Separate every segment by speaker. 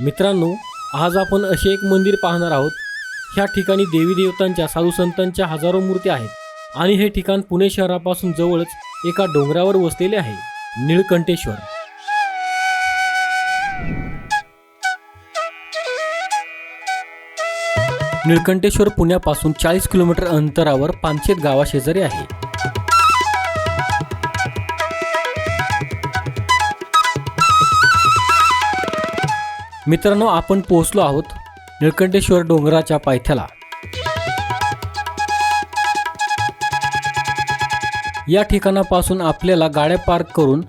Speaker 1: मित्रांनो आज आपण असे एक मंदिर पाहणार आहोत. ह्या ठिकाणी देवी देवतांच्या साधू संतांच्या हजारो मूर्त्या आहेत आणि हे ठिकाण पुणे शहरापासून जवळच एका डोंगरावर वसलेले आहे निळकंठेश्वर. निळकंठेश्वर पुण्यापासून चाळीस किलोमीटर अंतरावर पानशेत गावाशेजारी आहे. मित्रांनो आपण पोहोचलो आहोत निळकंठेश्वर डोंगराच्या पायथ्याला. या ठिकाणापासून आपल्याला गाड्या पार्क करून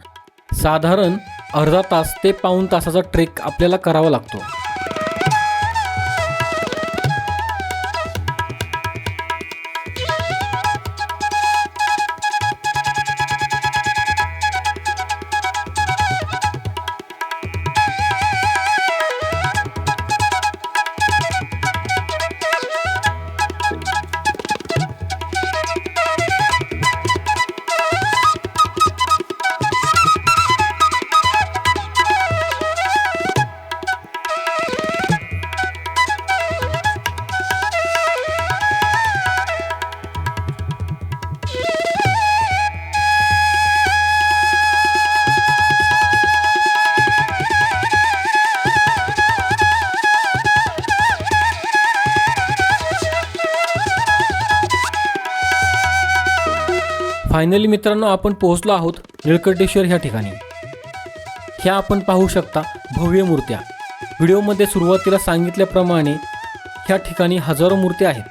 Speaker 1: साधारण अर्धा तास ते पाऊण तासाचा ट्रेक आपल्याला करावा लागतो. फायनली मित्रांनो आपण पोहोचलो आहोत निळकंठेश्वर ह्या ठिकाणी. ह्या आपण पाहू शकता भव्य मूर्त्या. व्हिडिओमध्ये सुरुवातीला सांगितल्याप्रमाणे ह्या ठिकाणी हजारो मूर्त्या आहेत.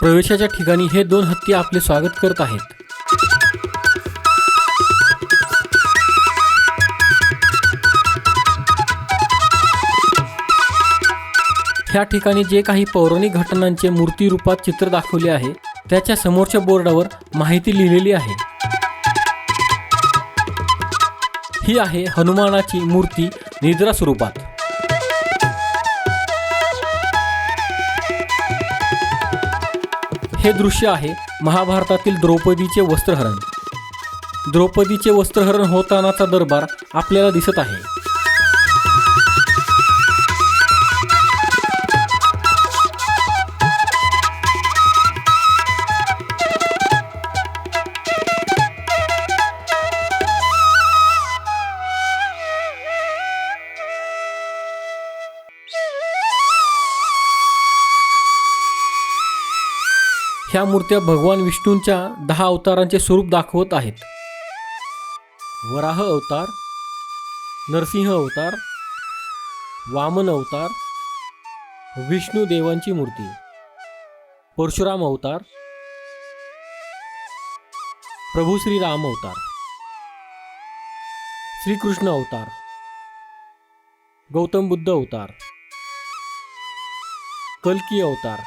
Speaker 1: प्रवेशाच्या ठिकाणी हे दोन हत्ती आपले स्वागत करत आहेत. ह्या ठिकाणी जे काही पौराणिक घटनांचे मूर्ती रूपात चित्र दाखवले आहे त्याच्या समोरच्या बोर्डावर माहिती लिहिलेली आहे. ही आहे हनुमानाची मूर्ती निद्रा स्वरूपात. हे दृश्य आहे महाभारतातील द्रौपदीचे वस्त्रहरण. द्रौपदीचे वस्त्रहरण होतानाचा दरबार आपल्याला दिसत आहे. ह्या मूर्त्या भगवान विष्णूंच्या दहा अवतारांचे स्वरूप दाखवत आहेत. वराह अवतार नरसिंह अवतार वामन अवतार विष्णू देवांची मूर्ती परशुराम अवतार प्रभू श्री राम अवतार श्रीकृष्ण अवतार गौतम बुद्ध अवतार कल्की अवतार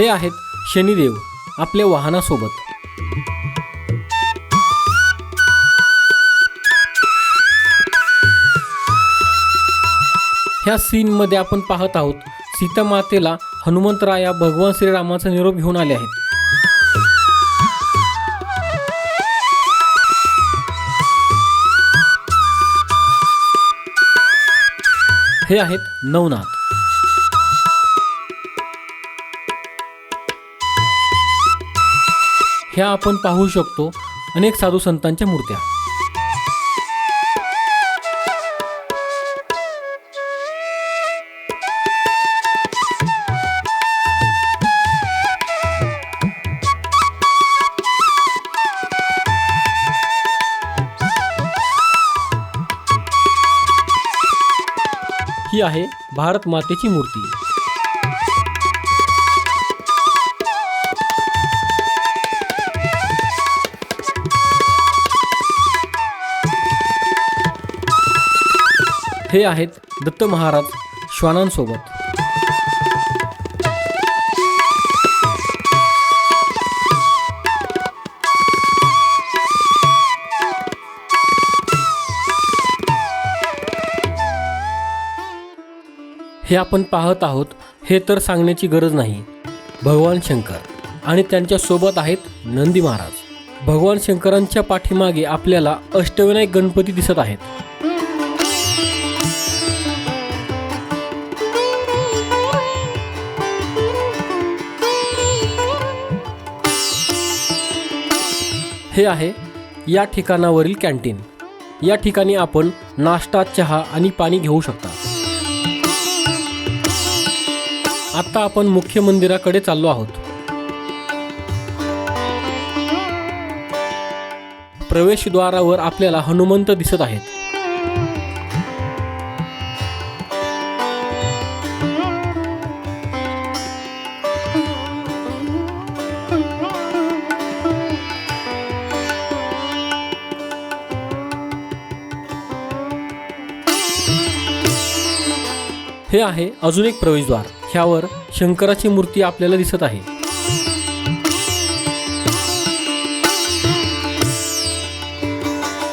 Speaker 1: हे आहेत शनिदेव आपल्या वाहनासोबत. ह्या सीनमध्ये आपण पाहत आहोत सीता मातेला हनुमंतराया भगवान श्रीरामाचा निरोप घेऊन आले आहेत. हे आहेत नवनाथ. ह्या आपण पाहू शकतो अनेक साधू संतांच्या मूर्त्या. ही आहे भारत मातेची मूर्ती. हे आहेत दत्त महाराज श्वानांसोबत. हे आपण पाहत आहोत हे तर सांगण्याची गरज नाही. भगवान शंकर आणि त्यांच्यासोबत आहेत नंदी महाराज. भगवान शंकरांच्या पाठीमागे आपल्याला अष्टविनायक गणपती दिसत आहेत. हे आहे या ठिकाणावरील कॅन्टीन. या ठिकाणी आपण नाश्ता चहा आणि पाणी घेऊ शकता. आता आपण मुख्य मंदिराकडे चाललो आहोत. प्रवेशद्वारावर आपल्याला हनुमंत दिसत आहेत. हे आहे अजून एक प्रवेशद्वार. ह्यावर शंकराची मूर्ती आपल्याला दिसत आहे.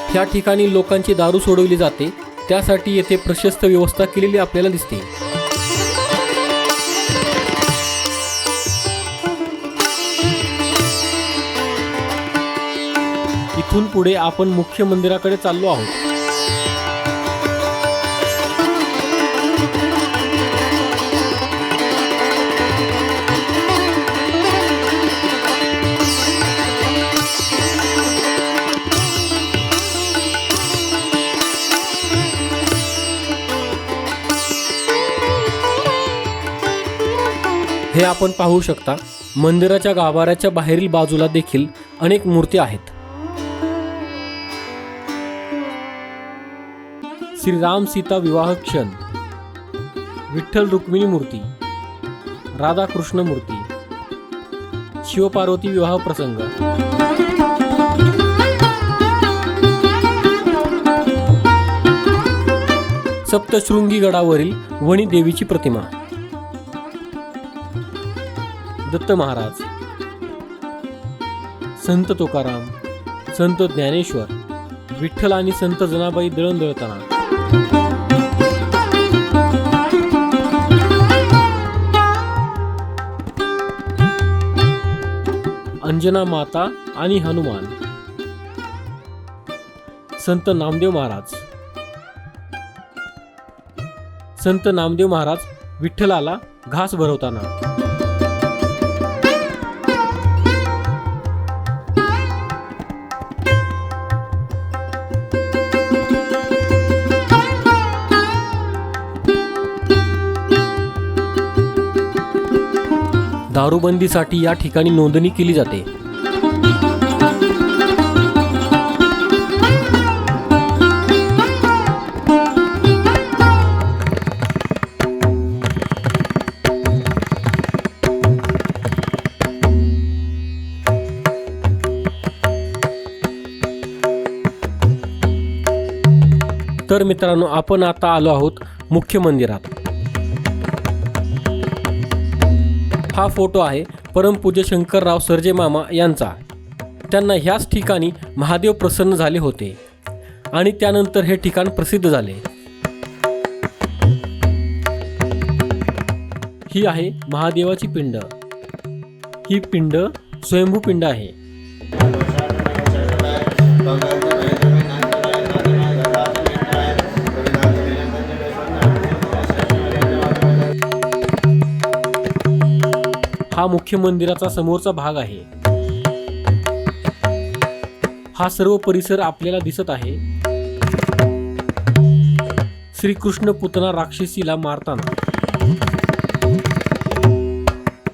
Speaker 1: ह्या ठिकाणी लोकांची दारू सोडवली जाते. त्यासाठी येथे प्रशस्त व्यवस्था केलेली आपल्याला दिसते. इथून पुढे आपण मुख्य मंदिराकडे चाललो आहोत. हे आपण पाहू शकता मंदिराच्या गाभाऱ्याच्या बाहेरील बाजूला देखील अनेक मूर्ती आहेत. श्रीराम सीता विवाह क्षण विठ्ठल रुक्मिणी मूर्ती राधाकृष्ण मूर्ती शिवपार्वती विवाह प्रसंग. सप्तशृंगी गडावरील वणी देवीची प्रतिमा. दत्त महाराज. संत तुकाराम संत ज्ञानेश्वर विठ्ठल आणि संत जनाबाई दळण दळताना अंजना माता आणि हनुमान. संत नामदेव महाराज. संत नामदेव महाराज विठ्ठलाला घास भरवताना. दारूबंदीसाठी या ठिकाणी नोंदणी केली जाते. तर मित्रांनो आपण आता आलो आहोत मुख्य मंदिरात. हा फोटो आहे परमपूज्य शंकरराव सरजे मामा यांचा. त्यांना ह्याच ठिकाणी महादेव प्रसन्न झाले होते आणि त्यानंतर हे ठिकाण प्रसिद्ध झाले. ही आहे महादेवाची पिंड. ही पिंड स्वयंभू पिंड आहे. हा मुख्य मंदिराचा समोरचा भाग आहे. हा सर्व परिसर आपल्याला दिसत आहे. श्रीकृष्ण पुतना राक्षसीला मारताना.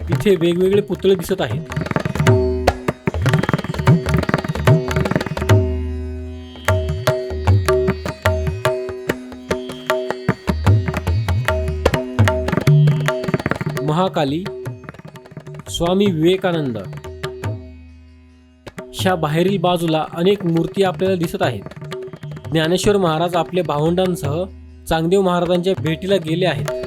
Speaker 1: इथे वेगवेगळे पुतळे दिसत आहेत. महाकाली स्वामी विवेकानंद. ह्या बाहेरील बाजूला अनेक मूर्ती आपल्याला दिसत आहेत. ज्ञानेश्वर महाराज आपल्या भावंडांसह चांगदेव महाराजांच्या भेटीला गेले आहेत.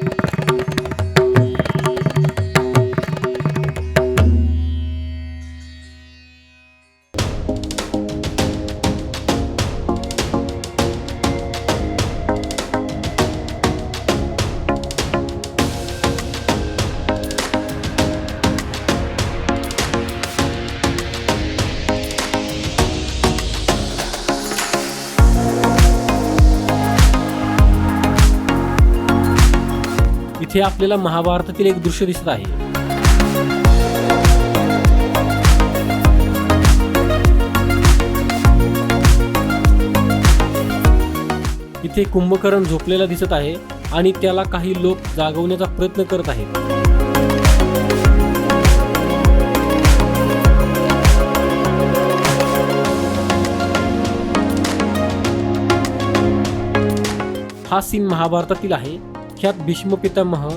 Speaker 1: इथे आपल्याला महाभारतातील एक दृश्य दिसत आहे. इथे कुंभकर्ण झोपलेला दिसत आहे आणि त्याला काही लोक जागवण्याचा प्रयत्न करत आहेत. हा सीन महाभारतातील आहे. ह्यात भीष्म पितामह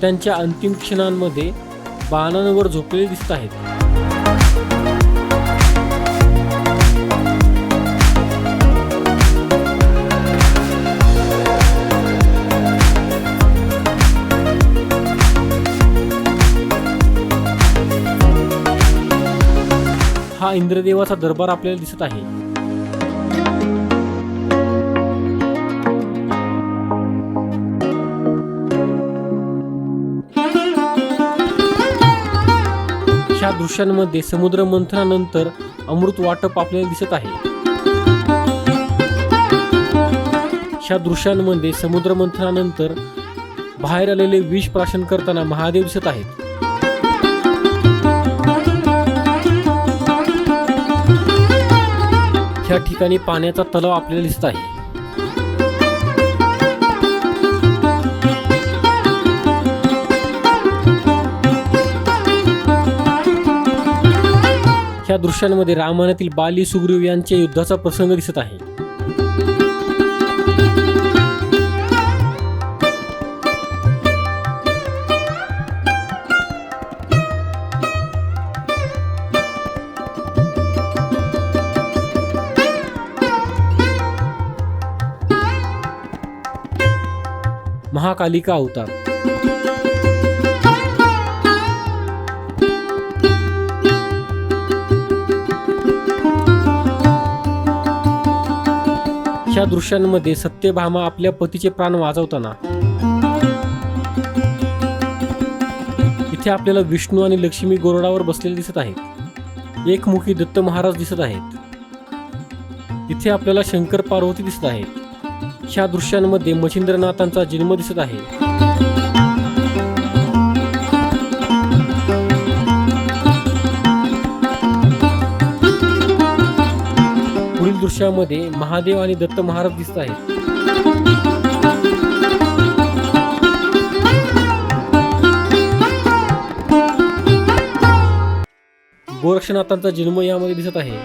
Speaker 1: त्यांच्या अंतिम क्षणांमध्ये बाणांवर झोपलेले दिसत आहेत. हा इंद्रदेवाचा दरबार आपल्याला दिसत आहे. दृश्यांमध्ये समुद्र मंथनानंतर अमृत वाटप आपल्याला दिसत आहे. ह्या दृश्यांमध्ये समुद्र मंथनानंतर बाहेर आलेले विष प्राशन करताना महादेव दिसत आहेत. ह्या ठिकाणी पाण्याचा तलाव आपल्याला दिसत आहे. ह्या दृश्यांमध्ये रामायणातील बाली सुग्रीव यांच्या युद्धाचा प्रसंग दिसत आहे. महाकालिका अवतार. अशा दृश्यांमध्ये सत्यभामा आपल्या पतीचे प्राण वाजवताना इथे आपल्याला विष्णू आणि लक्ष्मी गोरडावर बसलेले दिसत आहेत. एकमुखी दत्त महाराज दिसत आहेत. इथे आपल्याला शंकर पार्वती दिसत आहेत. ह्या दृश्यांमध्ये मच्छिंद्रनाथांचा जन्म दिसत आहे. दृश्यामध्ये महादेव आणि दत्त महाराज दिसत आहेत. गोरक्षनाथांचा जन्म यामध्ये दिसत आहे.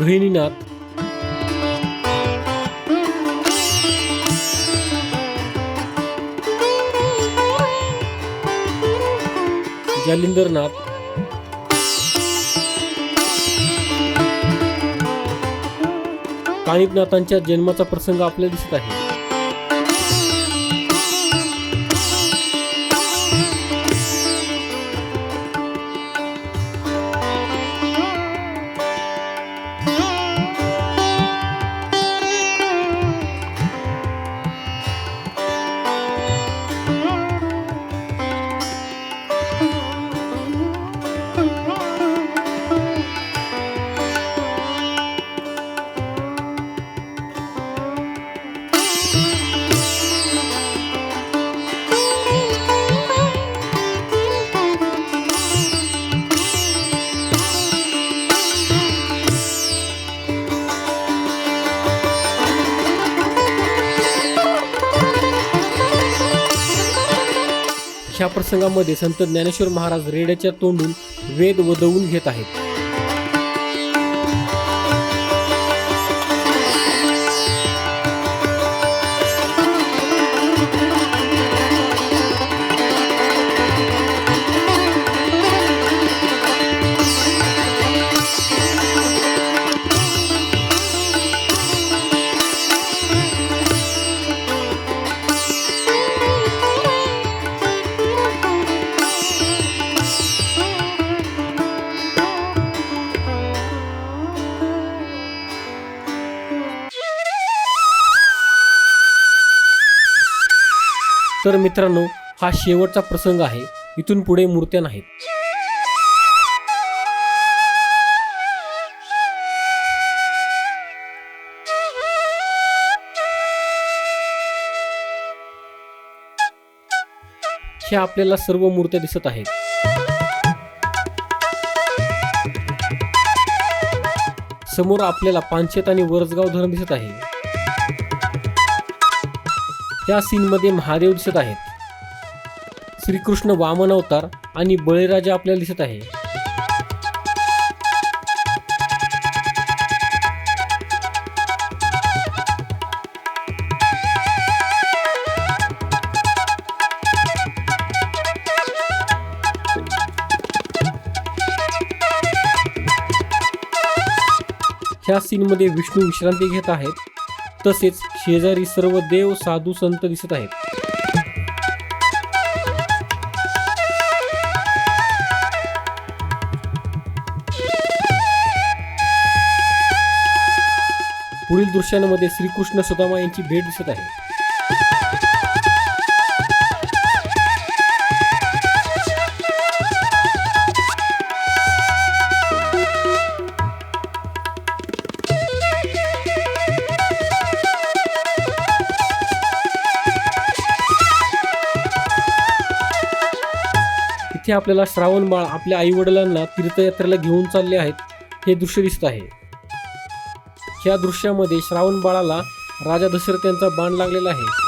Speaker 1: गहिनीनाथ जालिंदरनाथ काणिपनाथांच्या जन्माचा प्रसंग आपल्याला दिसत आहे. ह्या प्रसंगामध्ये संत ज्ञानेश्वर महाराज रेड्याच्या तोंडून वेद वदवून घेत आहेत. तर मित्रांनो हा शेवटचा प्रसंग आहे. इथून पुढे मूर्त्या नाहीत. ह्या आपल्याला सर्व मूर्त्या दिसत आहेत. समोर आपल्याला पानशेत आणि वरसगाव धरण दिसत आहे. त्या सीनमध्ये महादेव दिसत आहेत. श्रीकृष्ण वामन अवतार आणि बळीराजा आपल्याला दिसत आहे. ह्या सीनमध्ये विष्णू विश्रांती घेत आहेत. तसेच शेजारी सर्व देव साधू संत दिसत आहेत. पुढील दृश्यांमध्ये श्रीकृष्ण सुदामा यांची भेट दिसत आहे. इथे आपल्याला श्रावण बाळ आपल्या आई वडिलांना तीर्थयात्रेला घेऊन चालले आहेत हे दृश्य दिसत आहे. या दृश्यामध्ये श्रावण बाळाला राजा दशरथ यांचा बाण लागलेला आहे.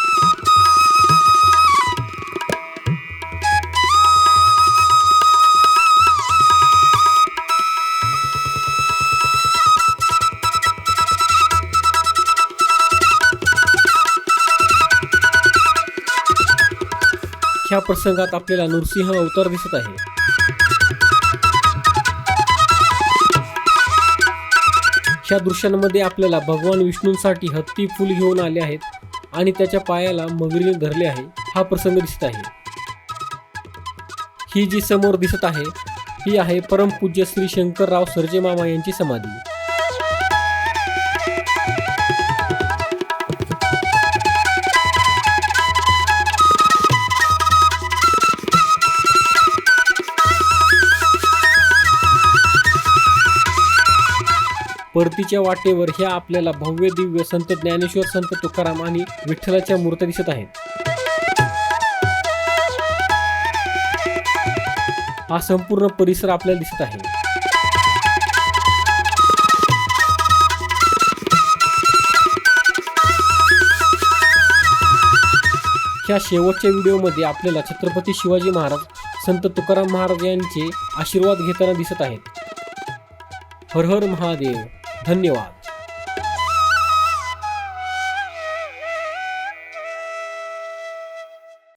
Speaker 1: प्रसंगात आपल्याला नृसिंह अवतार दिसत आहे. ह्या दृश्यांमध्ये आपल्याला भगवान विष्णूंसाठी हत्ती फुल घेऊन आले आहेत आणि त्याच्या पायाला मगरीने धरले आहे. हा प्रसंग दिसत आहे. ही जी समोर दिसत आहे ही आहे परमपूज्य श्री शंकरराव सर्जे मामा यांची समाधी. परतीच्या वाटेवर ह्या आपल्याला भव्य दिव्य संत ज्ञानेश्वर संत तुकाराम आणि विठ्ठलाच्या मूर्त्या दिसत आहेत. हा संपूर्ण परिसर आपल्याला दिसत आहे. ह्या शेवटच्या व्हिडिओमध्ये आपल्याला छत्रपती शिवाजी महाराज संत तुकाराम महाराज यांचे आशीर्वाद घेताना दिसत आहेत. हर हर महादेव. धन्यवाद.